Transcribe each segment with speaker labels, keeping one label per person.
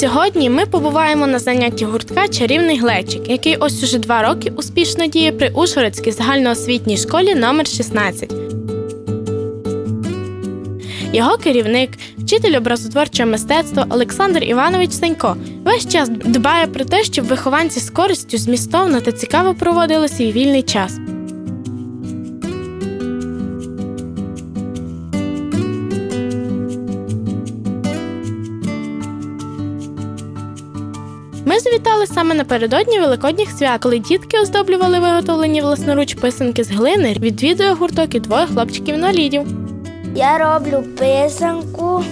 Speaker 1: Сьогодні ми побуваємо на занятті гуртка Чарівний глечик, який ось уже два роки успішно діє при Ужгородській загальноосвітній школі номер 16. Його керівник, вчитель образотворчого мистецтва Олександр Іванович Санько весь час дбає про те, щоб вихованці з користю змістовно та цікаво проводили свій вільний час. Ми саме напередодні великодніх свят, коли дітки оздоблювали виготовлені власноруч писанки з глини, відвідує гурток і двоє хлопчиків-інвалідів.
Speaker 2: Я роблю писанку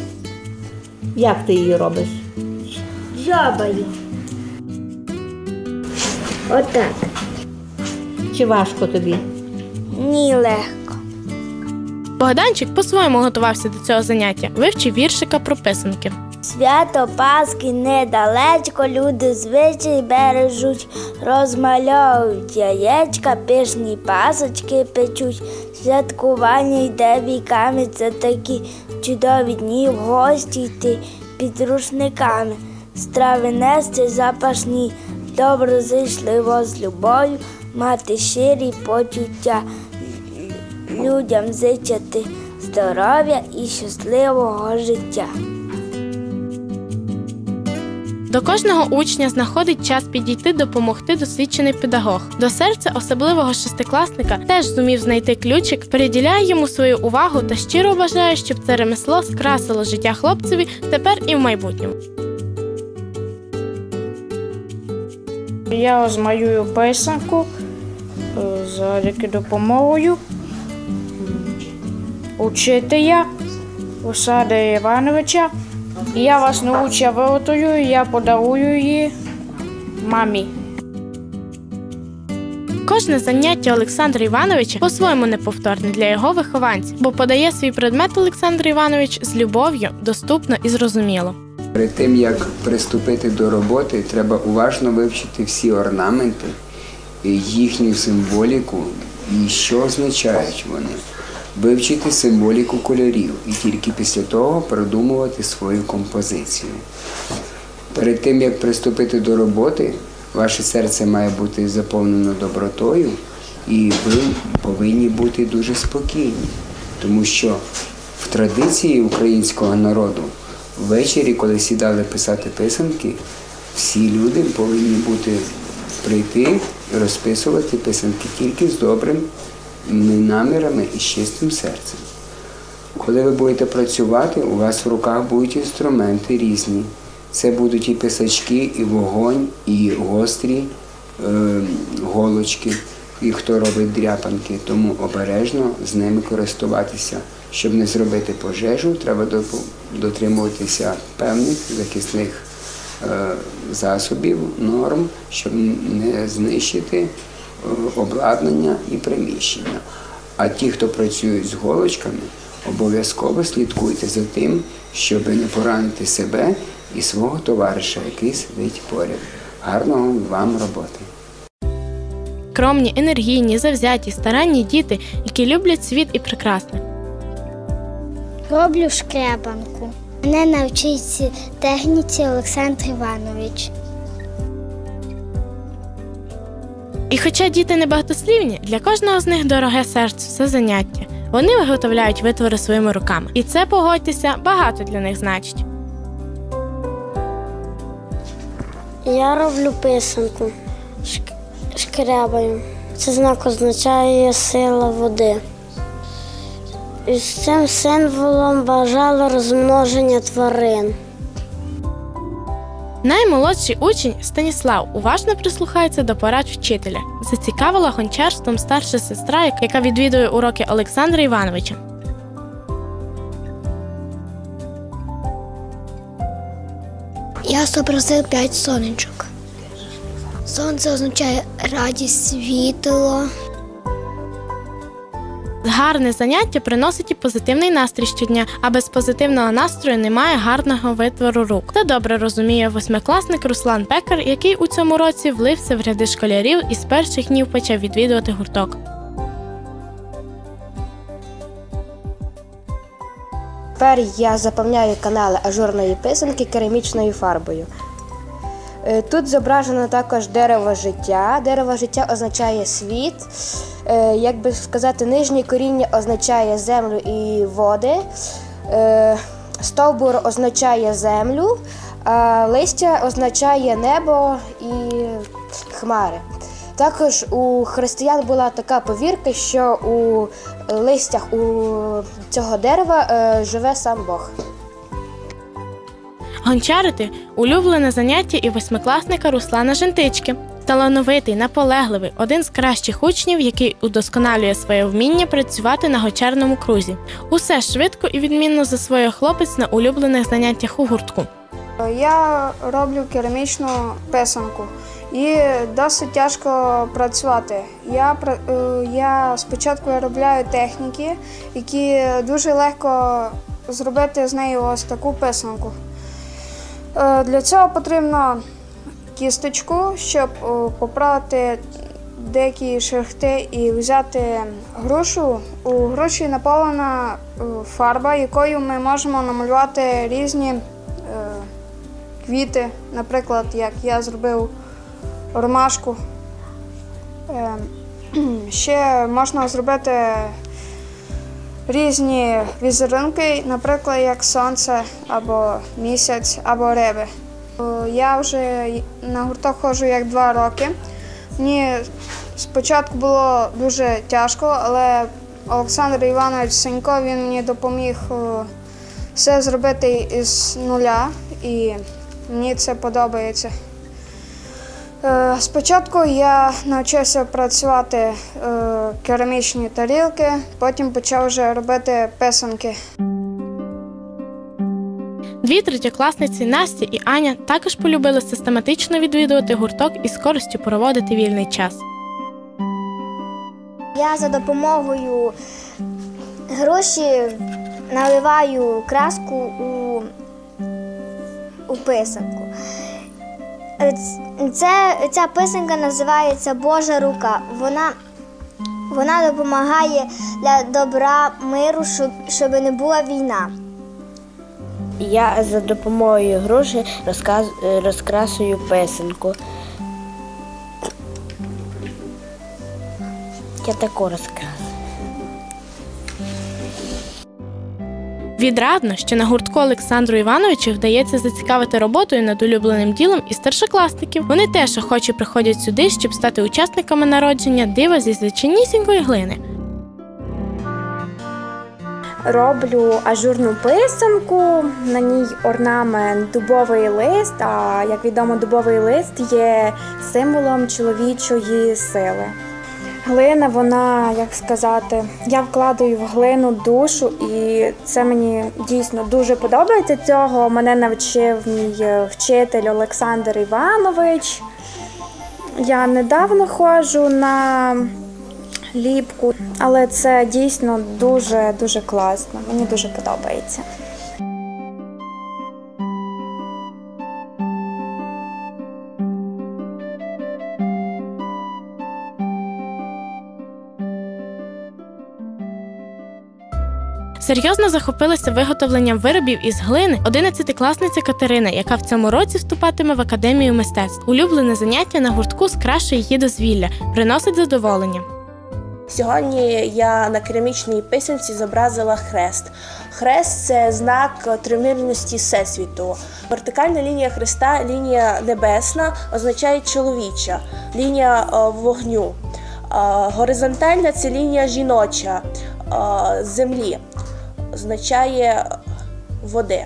Speaker 3: Як ти її робиш?
Speaker 2: жабою. Отак.
Speaker 3: Чи важко тобі?
Speaker 2: Ні легко.
Speaker 1: Богданчик по-своєму готувався до цього заняття, вивчив віршика про писанки.
Speaker 2: Свято Пасхи недалечко, люди звичай бережуть, розмальовують яєчка, пишні пасочки печуть. Святкування йде віками, це такі чудові дні в гості йти під рушниками. Страви нести запашні, доброзичливо з любов'ю, мати щирі почуття, людям зичати здоров'я і щасливого життя.
Speaker 1: До кожного учня знаходить час підійти допомогти досвідчений педагог. До серця особливого шестикласника теж зумів знайти ключик, приділяє йому свою увагу та щиро бажає, щоб це ремесло скрасило життя хлопцеві тепер і в майбутньому.
Speaker 4: Я змалюю писанку е, завдяки допомогою учителя Осади Івановича. Я вас научу виготовлю, я подарую її мамі.
Speaker 1: Кожне заняття Олександра Івановича по-своєму неповторне для його вихованців, бо подає свій предмет Олександр Іванович з любов'ю, доступно і зрозуміло.
Speaker 5: Перед тим як приступити до роботи, треба уважно вивчити всі орнаменти, їхню символіку і що означають вони. Вивчити символіку кольорів і тільки після того продумувати свою композицію. Перед тим як приступити до роботи, ваше серце має бути заповнено добротою, і ви повинні бути дуже спокійні, тому що в традиції українського народу ввечері, коли сідали писати писанки, всі люди повинні бути прийти і розписувати писанки тільки з добрими намірами і з чистим серцем. Коли ви будете працювати, у вас в руках будуть інструменти різні. Це будуть і писачки, і вогонь, і гострі е, голочки, і хто робить дряпанки. Тому обережно з ними користуватися. Щоб не зробити пожежу, треба дотримуватися певних захисних е, засобів, норм, щоб не знищити обладнання і приміщення. А ті, хто працюють з голочками, обов'язково слідкуйте за тим, щоб не поранити себе і свого товариша, який сидить поряд. Гарного вам роботи!
Speaker 1: Скромні, енергійні, завзяті, старанні діти, які люблять світ і прекрасне.
Speaker 2: Роблю шкребанку. Мене навчить техніці Олександр Іванович.
Speaker 1: І хоча діти не багатослівні, для кожного з них дороге серцю це заняття. Вони виготовляють витвори своїми руками. І це, погодьтеся, багато для них значить.
Speaker 2: Я роблю писанку шк- шкрябаю. Це знак означає сила води. І з цим символом бажало розмноження тварин.
Speaker 1: Наймолодший учень Станіслав уважно прислухається до порад вчителя. Зацікавила гончарством старша сестра, яка відвідує уроки Олександра Івановича.
Speaker 6: Я зобразив п'ять сонечок. Сонце означає радість, світло.
Speaker 1: Гарне заняття приносить і позитивний настрій щодня, а без позитивного настрою немає гарного витвору рук. Це добре розуміє восьмикласник Руслан Пекар, який у цьому році влився в ряди школярів і з перших днів почав відвідувати гурток.
Speaker 7: Тепер я заповняю канали ажурної писанки керамічною фарбою. Е, Тут зображено також дерево життя. Дерево життя означає світ. Е, Як би сказати, нижнє коріння означає землю і води. Е, Стовбур означає землю, а листя означає небо і хмари. Також у християн була така повірка, що у листях у цього дерева живе сам Бог.
Speaker 1: Гончарити улюблене заняття і восьмикласника Руслана Жентички. Талановитий, наполегливий, один з кращих учнів, який удосконалює своє вміння працювати на гончарному крузі. Усе швидко і відмінно засвоює хлопець на улюблених заняттях у гуртку.
Speaker 8: Я роблю керамічну писанку і досить тяжко працювати. Я, е, я спочатку виробляю техніки, які дуже легко зробити з нею ось таку писанку. Е, Для цього потрібно кісточку, щоб поправити деякі шерхти і взяти грушу. У груші наповнена е, фарба, якою ми можемо намалювати різні е, квіти, наприклад, як я зробив ромашку. Ще можна зробити різні візерунки, наприклад, як сонце або місяць, або риби. Я вже на гурток ходжу як два роки. Мені спочатку було дуже тяжко, але Олександр Іванович Сенько він мені допоміг все зробити із нуля, і мені це подобається. Е, Спочатку я навчився працювати е, керамічні тарілки, потім почав вже робити писанки.
Speaker 1: Дві третьокласниці Настя і Аня також полюбили систематично відвідувати гурток і з користю проводити вільний час.
Speaker 2: Я за допомогою гроші наливаю краску у, у писанку. Це, ця писанка називається Божа рука. Вона, вона допомагає для добра, миру, щоб, щоб не була війна.
Speaker 9: Я за допомогою грошей розказ... розкрасую писанку. Я таку розкрасую.
Speaker 1: Відрадно, що на гуртку Олександру Івановичу вдається зацікавити роботою над улюбленим ділом і старшокласників. Вони теж охоче приходять сюди, щоб стати учасниками народження дива зі звичайнісінької глини.
Speaker 10: Роблю ажурну писанку, на ній орнамент дубовий лист. А як відомо, дубовий лист є символом чоловічої сили. Глина, вона, як сказати, я вкладаю в глину душу, і це мені дійсно дуже подобається. Цього мене навчив мій е, вчитель Олександр Іванович. Я недавно ходжу на ліпку, але це дійсно дуже дуже класно. Мені дуже подобається.
Speaker 1: Серйозно захопилася виготовленням виробів із глини 11-класниця Катерина, яка в цьому році вступатиме в академію мистецтв. Улюблене заняття на гуртку скрашує її дозвілля, приносить задоволення.
Speaker 9: Сьогодні я на керамічній писанці зобразила хрест. Хрест це знак тримірності Всесвіту. Вертикальна лінія хреста, лінія небесна, означає чоловіча, лінія е, вогню. Е, Горизонтальна це лінія жіноча е, землі, означає води.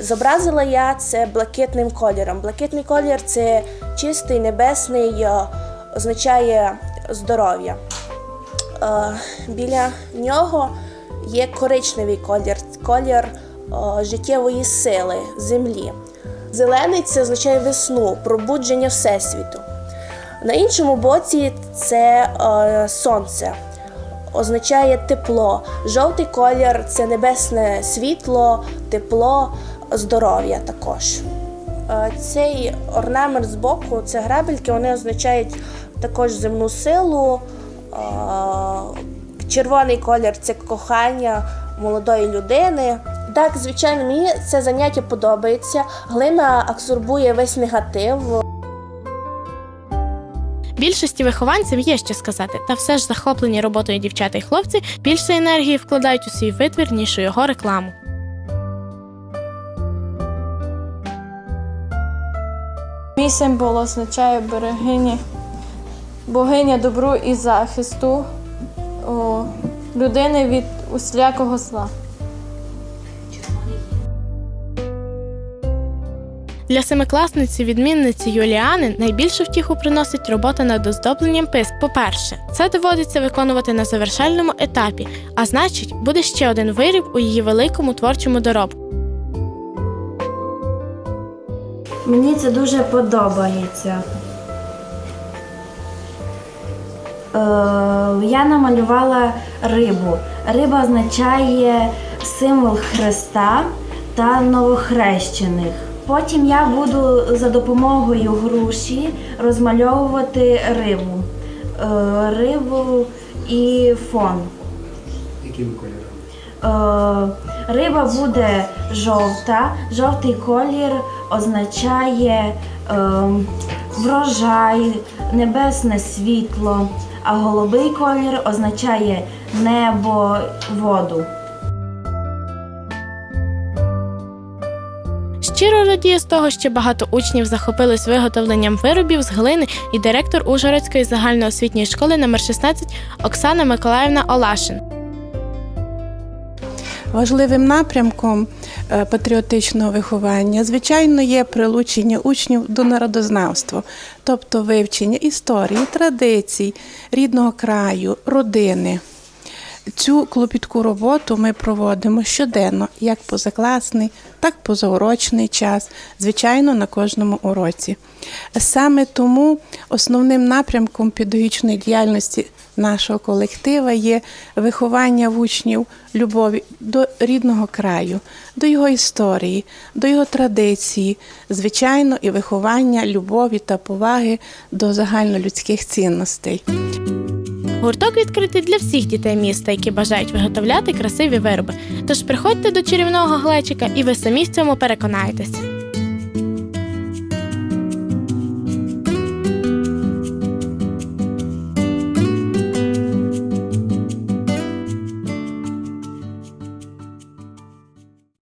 Speaker 9: Зобразила я це блакитним кольором. Блакитний колір це чистий, небесний, е, означає здоров'я. Е, біля нього є коричневий колір, колір е, життєвої сили, землі. Зелений це означає весну, пробудження Всесвіту. На іншому боці це сонце, означає тепло. Жовтий колір це небесне світло, тепло, здоров'я також. Е, Цей орнамент збоку, це грабельки, вони означають також земну силу. Е, Червоний колір це кохання молодої людини, Так, звичайно, мені це заняття подобається. Глина абсорбує весь негатив.
Speaker 1: Більшості вихованців є що сказати, та все ж захоплені роботою дівчата й хлопці більше енергії вкладають у свій витвір, ніж у його рекламу.
Speaker 11: Мій символ означає берегині, богиня добру і захисту о, людини від усілякого зла.
Speaker 1: Для семикласниці відмінниці Юліани найбільшу втіху приносить робота над оздобленням писк. По-перше, це доводиться виконувати на завершальному етапі, а значить, буде ще один виріб у її великому творчому доробку.
Speaker 12: Мені це дуже подобається. Е, я намалювала рибу. Риба означає символ Христа та новохрещених. Потім я буду за допомогою груші розмальовувати рибу. Е, рибу і фон.
Speaker 5: Яким кольором?
Speaker 12: Е, риба буде жовта. Жовтий колір означає е, врожай, небесне світло, а голубий колір означає небо, воду.
Speaker 1: Щиро радіє з того, що багато учнів захопились виготовленням виробів з глини і директор Ужгородської загальноосвітньої школи номер 16 Оксана Миколаївна Олашин.
Speaker 13: Важливим напрямком е, патріотичного виховання, звичайно, є прилучення учнів до народознавства, тобто вивчення історії, традицій, рідного краю, родини. Цю клопітку роботу ми проводимо щоденно, як позакласний, так і позаурочний час, звичайно, на кожному уроці. Саме тому основним напрямком педагогічної діяльності нашого колектива є виховання в учнів любові до рідного краю, до його історії, до його традиції, звичайно, і виховання любові та поваги до загальнолюдських цінностей.
Speaker 1: Гурток відкритий для всіх дітей міста, які бажають виготовляти красиві вироби. Тож приходьте до чарівного глечика, і ви самі в цьому переконаєтесь.